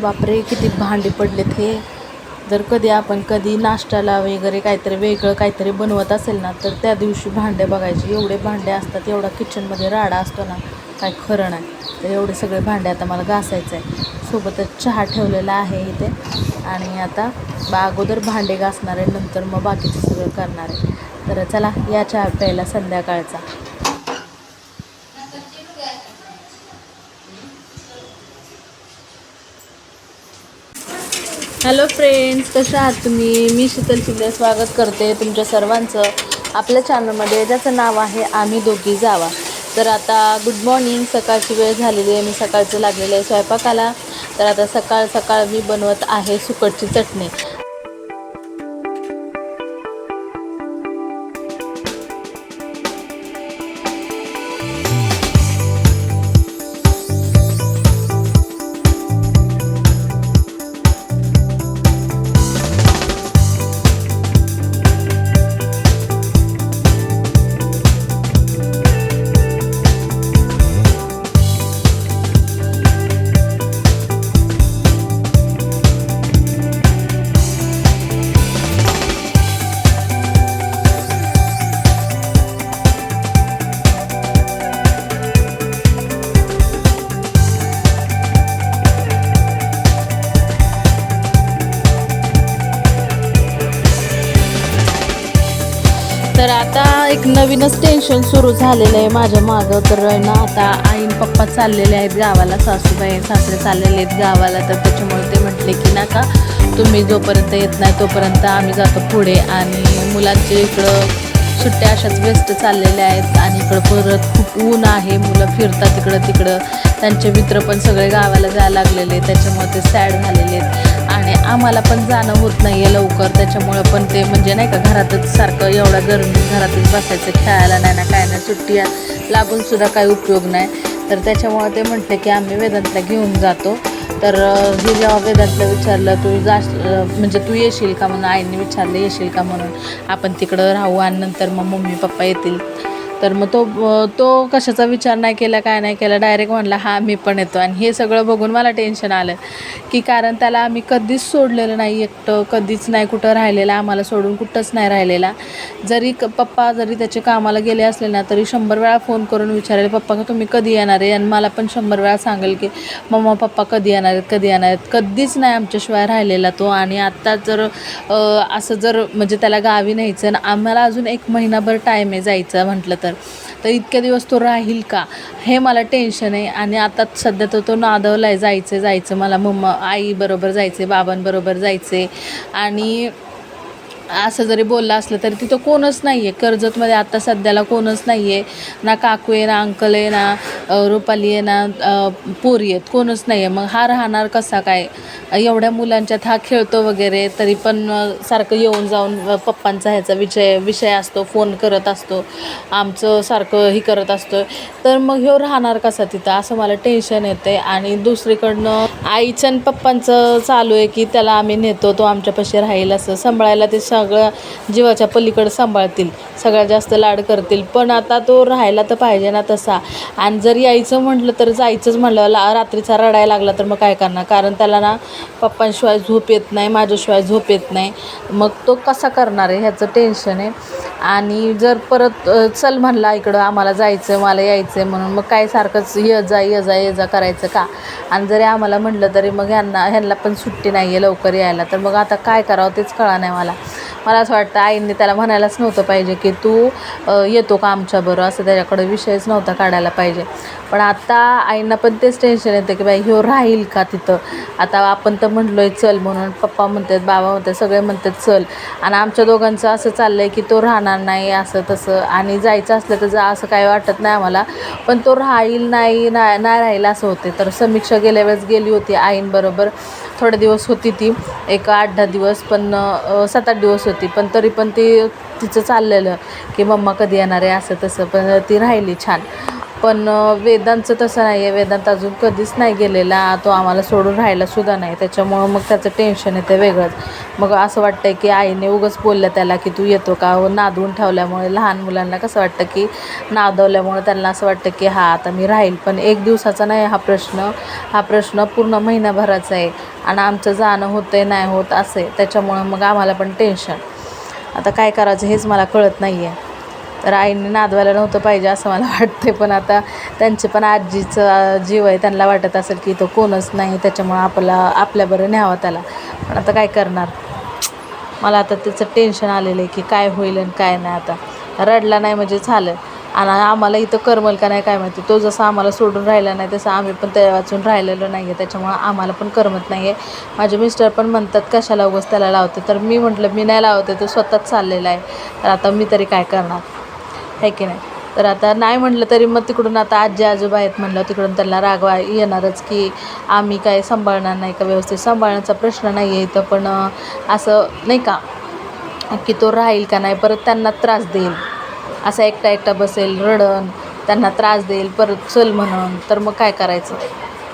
बापरे किती भांडे पडलेत हे. जर कधी आपण कधी नाश्त्याला वगैरे काहीतरी वेगळं काहीतरी बनवत असेल ना तर त्या दिवशी भांडे बघायचे. एवढे भांडे असतात एवढा किचनमध्ये राडा असतो ना काय खरं नाही. तर एवढे सगळे भांडे आता मला घासायचं आहे सोबतच चहा ठेवलेला आहे इथे. आणि आता बा अगोदर भांडे घासणार आहे नंतर मग बाकीचं सगळं करणार आहे. तर चला या चहा प्यायला संध्याकाळचा. हॅलो फ्रेंड्स कसं आहात तुम्ही? मी शीतल शिंदे. स्वागत करते तुमच्या सर्वांचं आपल्या चॅनलमध्ये ज्याचं नाव आहे आम्ही दोघी जावा. तर आता गुड मॉर्निंग सकाळची वेळ झालेली आहे. मी सकाळचं लागलेलं आहे स्वयंपाकाला. तर आता सकाळ सकाळ मी बनवत आहे सुकटची चटणी. तर आता एक नवीनच टेन्शन सुरू झालेलं आहे माझ्या मागं. तर ना आता आईन पप्पा चाललेले आहेत गावाला सासूबाई सासरे चाललेले आहेत गावाला. तर त्याच्यामुळे ते म्हटले की नका तुम्ही जोपर्यंत येत नाही तोपर्यंत आम्ही जातो पुढे. आणि मुलांचे इकडं सुट्ट्या अशाच व्यस्त चाललेल्या आहेत आणि इकडं परत खूप ऊन आहे. मुलं फिरतात इकडं तिकडं. त्यांचे मित्र पण सगळे गावाला जायला लागलेले त्याच्यामुळे ते सॅड झालेले आहेत. आम्हाला पण जाणं होत नाही आहे लवकर. त्याच्यामुळं पण ते म्हणजे नाही का घरातच सारखं एवढा गरमी घरातच बसायचं खेळायला नाही ना काय नाही सुट्टी लागून सुद्धा काही उपयोग नाही. तर त्याच्यामुळं ते म्हटलं की आम्ही वेदांतला घेऊन जातो. तर हे जेव्हा वेदांतला विचारलं तू जा म्हणजे तू येशील का? म्हणून आईने विचारलं येशील का? म्हणून. आपण तिकडं राहू आणि नंतर मग मम्मी पप्पा येतील. तर मग तो तो कशाचा विचार नाही केला काय नाही केला डायरेक्ट म्हणला हा मी पण येतो. आणि हे सगळं बघून मला टेन्शन आलं की कारण त्याला आम्ही कधीच सोडलेलं नाही एकटं कधीच नाही कुठं राहिलेलं आम्हाला सोडून कुठंच नाही राहिलेला. जरी क पप्पा जरी त्याचे कामाला गेले असले ना तरी शंभर वेळा फोन करून विचारेल पप्पा का तुम्ही कधी येणार आहे? आणि मला पण शंभर वेळा सांगेल की मम्मा पप्पा कधी येणार आहेत कधी येणार आहेत? कधीच नाही आमच्याशिवाय राहिलेला तो. आणि आत्ता जर असं जर म्हणजे त्याला गावी न्यायचं आणि आम्हाला अजून एक महिनाभर टाईम आहे जायचं म्हटलं तर तर. इतक्या दिवस तो राहील का? हे मला टेन्शन आहे. आणि आता सध्या तर तो नादवला आहे जायचं जायचं मला मम्मा आईबरोबर जायचे बाबांबरोबर जायचे आणि असं जरी बोललं असलं तरी तिथं कोणच नाही आहे कर्जतमध्ये आत्ता सध्याला कोणच नाही आहे ना काकू आहे ना अंकल आहे ना रुपाली आहे ना पोरी आहेत. कोणच नाही आहे मग हा राहणार कसा काय? एवढ्या मुलांच्यात हा खेळतो वगैरे तरी पण सारखं येऊन जाऊन पप्पांचा ह्याचा विषय विषय असतो फोन करत असतो आमचं सारखं ही करत असतो तर मग ह्यो राहणार कसा तिथं? असं मला टेन्शन येते आणि दुसरीकडनं आईच्या आणि पप्पांचं चालू आहे की त्याला आम्ही नेतो तो आमच्यापाशी राहील असं. सांभाळायला ते सगळं जीवाच्या पलीकडे सांभाळतील. सगळ्यात जास्त लाड करतील. पण आता तो राहायला तर पाहिजे ना तसा. आणि जर यायचं म्हटलं तर जायचंच म्हटलं. ला रात्रीचा रडायला लागला तर मग काय करणार? कारण त्याला ना पप्पांशिवाय झोप येत नाही माझ्याशिवाय झोप येत नाही. मग तो कसा करणार आहे? ह्याचं टेन्शन आहे. आणि जर परत चल म्हणला इकडं आम्हाला जायचं आहे मला यायचं आहे म्हणून मग काय सारखंच ये जा ये जा ये जा करायचं का? आणि जरी आम्हाला म्हटलं तरी मग ह्यांना ह्यांना पण सुट्टी नाही आहे लवकर यायला. तर मग आता काय करावं तेच कळा नाही मला. मला असं वाटतं आईंनी त्याला म्हणायलाच नव्हतं पाहिजे की तू येतो का आमच्याबरोबर असं त्याच्याकडे विषयच नव्हता काढायला पाहिजे. पण आता आईंना पण तेच टेन्शन येतं की बाई ह्यो राहील का तिथं? आता आपण तर म्हणलो आहे चल म्हणून पप्पा म्हणतात बाबा म्हणतात सगळे म्हणतात चल. आणि आमच्या दोघांचं असं चाललं आहे की तो राहणार नाही असं तसं. आणि जायचं असलं तर जा असं काही वाटत नाही आम्हाला. पण तो राहील नाही नाही नाही राहील असं होते. तर समीक्षा गेल्या वेळेस गेली होती आईंबरोबर. थोडे दिवस होती ती. एक आठ दहा दिवस पण सात आठ दिवस होती. पण तरी पण ती तिचं चाललेलं की मम्मा कधी येणार आहे असं तसं. पण ती राहिली छान. पण वेदांचं तसं नाही आहे वेदांत अजून कधीच नाही गेलेला. तो आम्हाला सोडून राहायलासुद्धा नाही. त्याच्यामुळं मग त्याचं टेन्शन येते वेगळंच. मग असं वाटतं की आईने उगंच बोललं त्याला की तू येतो का? नादवून ठेवल्यामुळे लहान मुलांना कसं वाटतं की नादवल्यामुळे त्यांना असं वाटतं की हा आता मी राहील. पण एक दिवसाचा नाही हा प्रश्न. हा प्रश्न पूर्ण महिनाभराचा आहे. आणि आमचं जाणं होतंय नाही होत असं आहे. त्याच्यामुळं मग आम्हाला पण टेन्शन आता काय करायचं हेच मला कळत नाही आहे तर आईने नादवायला नव्हतं पाहिजे असं मला वाटते पण आता त्यांचे पण आजीचं जीव आहे त्यांना वाटत असेल की तो कोणच नाही त्याच्यामुळं आपला आपल्याबरोबर न्यावं त्याला. पण आता काय करणार? मला आता त्याचं टेन्शन आलेलं आहे की काय होईल आणि काय नाही आता. रडला नाही म्हणजे झालं. आणि आम्हाला इथं करमल का नाही काय माहिती. तो जसा आम्हाला सोडून राहिला नाही तसं आम्ही पण त्या वाचून राहिलेलो नाही आहे त्याच्यामुळं आम्हाला पण करमत नाही आहे माझे मिस्टर पण म्हणतात कशाला उगस त्याला लावते? तर मी म्हटलं मी नाही लावते तो स्वतःच चाललेला आहे. तर आता मी तरी काय करणार? आहे की नाही? तर आता नाही म्हटलं तरी मग तिकडून आता आजी आजोबा आहेत म्हणलं तिकडून त्यांना रागवा येणारच की आम्ही काय सांभाळणार नाही का व्यवस्थित? सांभाळण्याचा प्रश्न नाही आहे इथं पण असं नाही का की तो राहील का नाही परत त्यांना त्रास देईल. असा एकटा एकटा बसेल रडन त्यांना त्रास देईल परत चल म्हणून तर मग काय करायचं?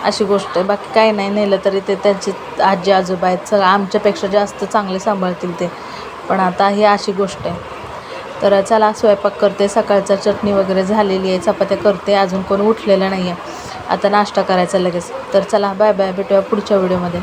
अशी गोष्ट आहे. बाकी काही नाही नेलं तरी ते त्यांचे आजी आजोबा आहेत. सगळं आमच्यापेक्षा जास्त चांगले सांभाळतील ते. पण आता ही अशी गोष्ट आहे. तर चला स्वयंपाक करते. सकाळचा चटणी वगैरे झालेली आहे. चपात्या करते. अजून कोण उठलेलं नाही आहे आता नाश्ता करायचा लगेच. तर चला बाय बाय. भेटूया पुढच्या व्हिडिओमध्ये.